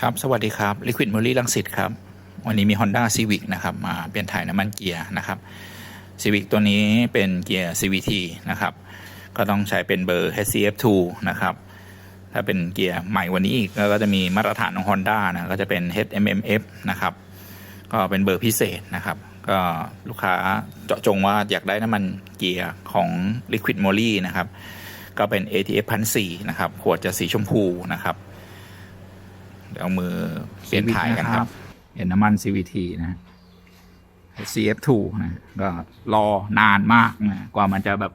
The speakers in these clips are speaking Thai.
ครับ สวัสดีครับ Liquid m e r y ลังสิตครับ วันนี้มี Honda Civic นะครับ มาเปลี่ยนถ่ายน้ำมันเกียร์นะครับ Civic ตัวนี้เป็นเกียร์ CVT นะครับ ก็ต้องใช้เป็นเบอร์ HCF2 นะครับ ถ้าเป็นเกียร์ใหม่วันนี้อีก ก็จะมีมาตรฐานของ Honda นะก็จะเป็น HMMF นะครับ ก็เป็นเบอร์พิเศษนะครับ ก็ลูกค้าเจาะจงว่าอยากได้น้ำมันเกียร์ของ Liquid m o l y นะครับ ก็เป็น ATF 1004นะครับ ขวดจะสีชมพูนะครับ เดี๋ยวเอามือเปลี่ยนถ่ายกันครับ เห็นน้ำมัน CVT นะ CF2 นะก็รอนานมากนะกว่ามันจะแบบ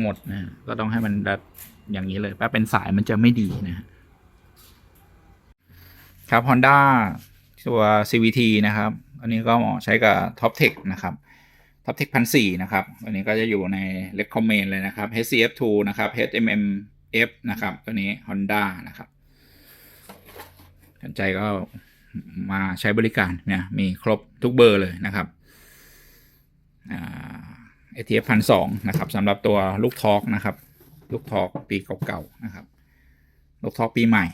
หมดนะก็ต้องให้มันแบบอย่างนี้เลยถ้าเป็นสายมันจะไม่ดีนะครับ Honda ตัว CVT นะครับ อันนี้ก็ใช้กับ Top Tech นะครับ Top Tech พันสี่นะครับ อันนี้ก็จะอยู่ใน Recommend เลยนะครับ HCF2 นะครับ HMMF นะครับ ตัวนี้ Honda นะครับ สนใจก็มาใช้บริการเนี่ยมีครบทุกเบอร์เลยนะครับเอทีเอฟพันสองนะครับสำหรับตัวลูกทอกนะครับ ลูกทอกปีเก่าๆนะครับ ลูกทอกปีใหม่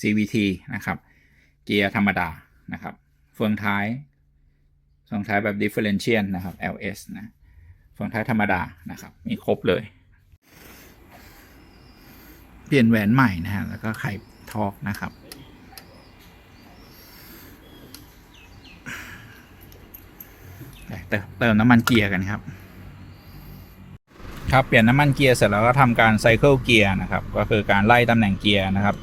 CVT นะครับ เกียร์ธรรมดานะครับ เฟืองท้ายเฟืองท้ายแบบ differential นะครับ LS นะเฟืองท้ายธรรมดานะครับ มีครบเลย เปลี่ยนแหวนใหม่นะฮะแล้วก็ไขทอกนะครับ เติมเติมน้ำมันเกียร์กันครับ ครับเปลี่ยนน้ำมันเกียร์เสร็จแล้วก็ทำการไซเคิลเกียร์นะครับ ก็คือการไล่ตำแหน่งเกียร์นะครับ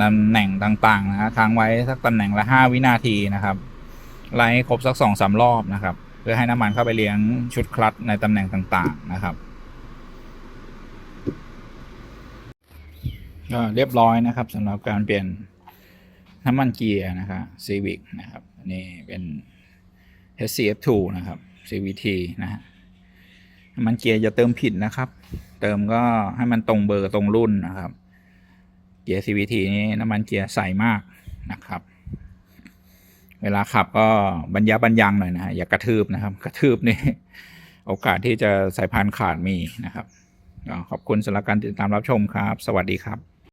ตำแหน่งต่างๆนะฮะค้างไว้สักตำแหน่งละ 5 วินาทีนะครับไล่ให้ครบสักสองสามรอบนะครับ เพื่อให้น้ำมันเข้าไปเลี้ยงชุดคลัตช์ในตำแหน่งต่างๆนะครับก็เรียบร้อยนะครับสำหรับการเปลี่ยนน้ำมันเกียร์นะครับ Civic นะครับนนี้เป็น HCF2 นะครับ CVT นะฮะน้ำมันเกียร์อย่าเติมผิดนะครับ เติมก็ให้มันตรงเบอร์ตรงรุ่นนะครับ เกียร์ CVT นี้น้ำมันเกียร์ใสมากนะครับ เวลาขับก็บรรยาบรรยังหน่อยนะฮะอย่ากระทืบนะครับ กระทืบนี่โอกาสที่จะสายพานขาดมีนะครับขอบคุณสำหรับการติดตามรับชมครับ สวัสดีครับ